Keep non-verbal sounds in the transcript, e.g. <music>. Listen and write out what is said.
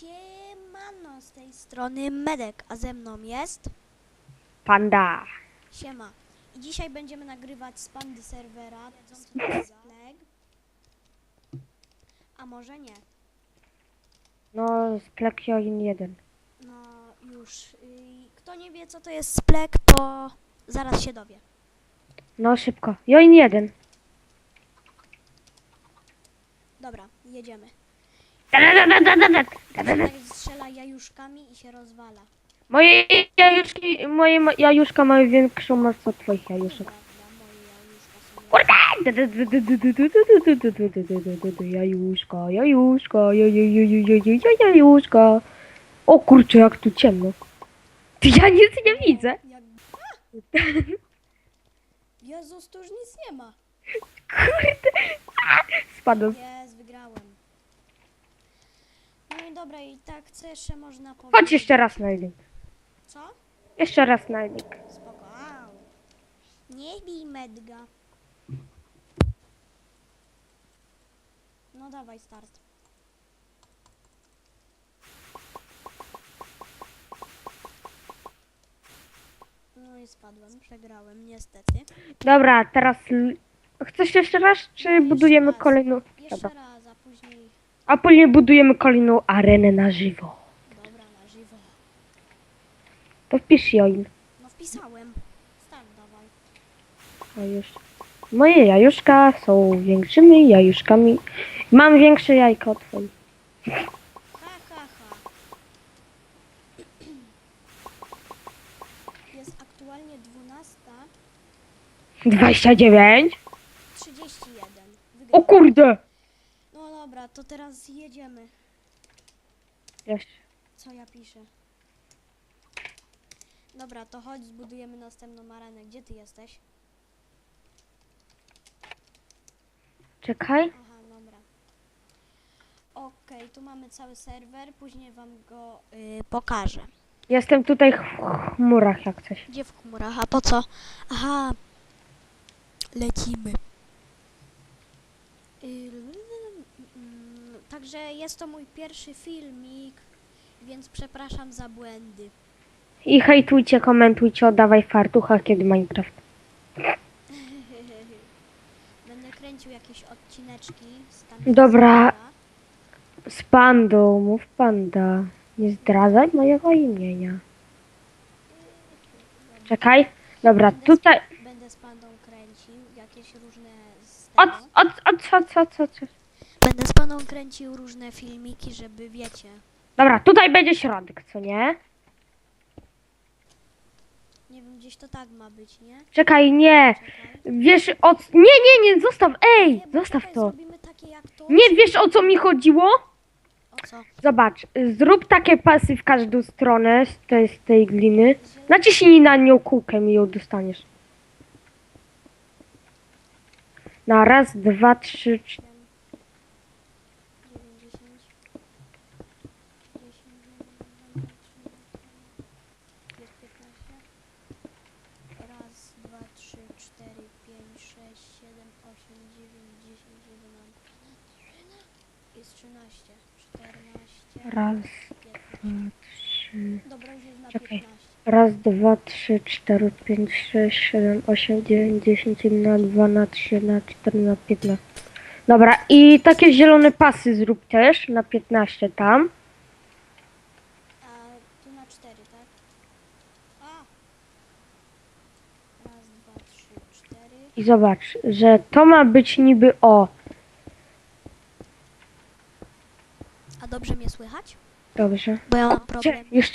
Siemano, z tej strony Medek, a ze mną jest Panda. Siema. I dzisiaj będziemy nagrywać z pandy serwera, na Slack. <laughs> A może nie. No, z Plekioin 1. No już. Kto nie wie co to jest Splek, to zaraz się dowie. No, szybko. Join 1. Dobra, jedziemy. Splek strzela jajuszkami i się rozwala. Moje jajuszki, moje ma- jajuszka mają większą moc od twoich jajuszek. Prawda, moje jajuszka są... Kurde! Jajuszka, jajuszka, jajuszka, jajuszka. O kurczę, jak tu ciemno. Ty, Ja nic nie widzę. Jak... Jezus, tu już nic nie ma. Kurde. A, Spadłem. Jest, wygrałem. No i dobra, i tak co jeszcze można powiedzieć? Chodź jeszcze raz na link. Co? Jeszcze raz na link. Spoko. Au. Nie bij Medga. No dawaj, start. No i spadłem, przegrałem, niestety. Dobra, teraz... l- Chcesz jeszcze raz, czy budujemy raz. kolejną... Jeszcze Dobra. raz, a później... A później budujemy kolejną arenę na żywo. To wpisz join. No wpisałem. Start dawaj. A już. Moje jajuszka są większymi jajuszkami. Mam większe jajko od twoich. Ha, ha, ha. Jest aktualnie 12.31. 29? O kurde! No dobra, to teraz jedziemy. Jeszcze. Co ja piszę? Dobra, to chodź, zbudujemy następną arenę. Gdzie ty jesteś? Czekaj. Aha, dobra. Okej, tu mamy cały serwer, później wam go y, pokażę. Jestem tutaj w chmurach jak coś. Gdzie w chmurach? A po co? Aha. Lecimy. Y, mm, Także jest to mój pierwszy filmik, więc przepraszam za błędy. I hejtujcie, komentujcie, oddawaj fartucha kiedy Minecraft. <laughs> Będę kręcił jakieś odcineczki z tam Dobra. Z pandą, mów panda. Nie zdradzaj mojego imienia. Czekaj. Dobra, Będę tutaj. Z, będę z pandą kręcił jakieś różne z Od, tego. od, od, co, co, co, co? Będę z pandą kręcił różne filmiki, żeby wiecie. Dobra, tutaj będzie środek, co nie? Nie wiem, gdzieś to tak ma być, nie? Czekaj, nie. Czekaj. Wiesz o... c- Nie, nie, nie, zostaw, ej, bo zostaw czekaj, to. Zrobimy takie jak to. Nie wiesz o co mi chodziło? O co? Zobacz, zrób takie pasy w każdą stronę z tej, z tej gliny. Naciśnij na nią kółkę i ją dostaniesz. Na raz, dwa, trzy, cztery. 4, 5, 6, 7, 8, 9, 10, 11, jest 13, 14, Raz, 15. dwa, trzy. Dobra, Czekaj. 15. Raz, dwa, trzy, cztery, pięć, sześć, siedem, osiem, dziewięć, dziesięć, jedna, dwa, na trzy, na cztery, na piętnaście. Dobra, i takie zielone pasy zrób też na 15 tam. A tu na 4, tak? A, i zobacz, że to ma być niby o. A dobrze mnie słychać? Dobrze. Bo ja mam problem. Jeszcze